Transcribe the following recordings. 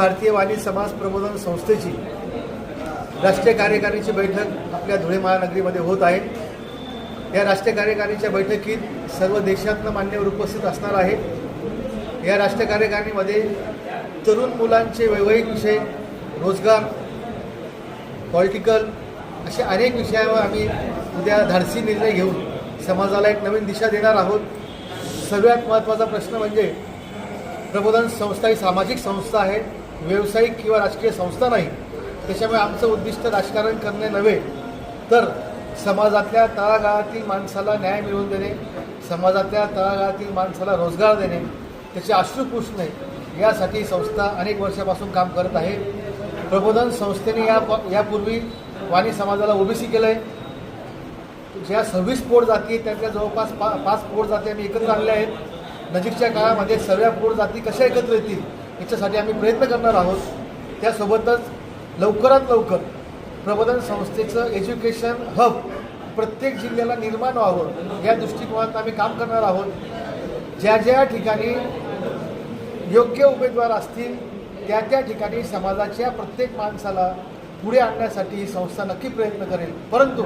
भारतीय वाणी समाज प्रबोधन संस्थेची राष्ट्रीय कार्यकारिणीची बैठक आपल्या धुळे महानगरीमध्ये होत आहे. या राष्ट्रीय कार्यकारिणीच्या बैठकीत सर्व देशातनं मान्यवर उपस्थित असणार आहेत. या राष्ट्रीय कार्यकारिणीमध्ये तरुण मुलांचे वैवाहिक विषय रोजगार पॉलिटिकल अशा अनेक विषयावर आम्ही उद्या धाडसी निर्णय घेऊन समाजाला एक नवीन दिशा देणार आहोत. सगळ्यात महत्त्वाचा प्रश्न म्हणजे प्रबोधन संस्था ही सामाजिक संस्था आहे व्यावसायिक किंवा राजकीय संस्था नाही त्याच्यामुळे आमचं उद्दिष्ट राजकारण करणे नव्हे. तर समाजातल्या तळागाळातील माणसाला न्याय मिळवून देणे समाजातल्या तळागाळातील माणसाला रोजगार देणे त्याचे अश्रू पुसणे यासाठी संस्था अनेक वर्षापासून काम करत आहे. प्रबोधन संस्थेने या यापूर्वी वाणी समाजाला ओबीसी केलं आहे ज्या सव्वीस पोट जाती त्यातल्या जवळपास पा पाच पोट जाती आम्ही एकत्र आणल्या आहेत. नजीकच्या काळामध्ये सर्व पोट जाती कशा एकत्र येतील? याच्यासाठी आम्ही प्रयत्न करणार आहोत. त्यासोबतच लवकरात लवकर प्रबोधन संस्थेचं एज्युकेशन हब प्रत्येक जिल्ह्याला निर्माण व्हावं या दृष्टिकोनात आम्ही काम करणार आहोत. ज्या ज्या ठिकाणी योग्य उमेदवार असतील त्या त्या ठिकाणी समाजाच्या प्रत्येक माणसाला पुढे आणण्यासाठी ही संस्था नक्की प्रयत्न करेल. परंतु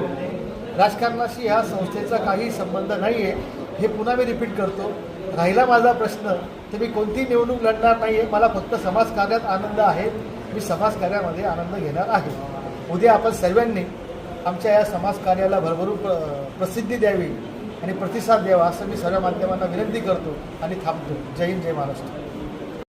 राजकारणाशी ह्या संस्थेचा काही संबंध नाही आहे हे पुन्हा मी रिपीट करतो. राहिला माझा प्रश्न तर मी कोणती निवडणूक लढणार नाही आहे मला फक्त समाजकार्यात आनंद आहे. मी समाजकार्यामध्ये आनंद घेणार आहे. उद्या आपण सर्वांनी आमच्या या समाजकार्याला भरभरून प्र प्रसिद्धी द्यावी आणि प्रतिसाद द्यावा असं मी सर्व माध्यमांना विनंती करतो आणि थांबतो. जय हिंद जय महाराष्ट्र.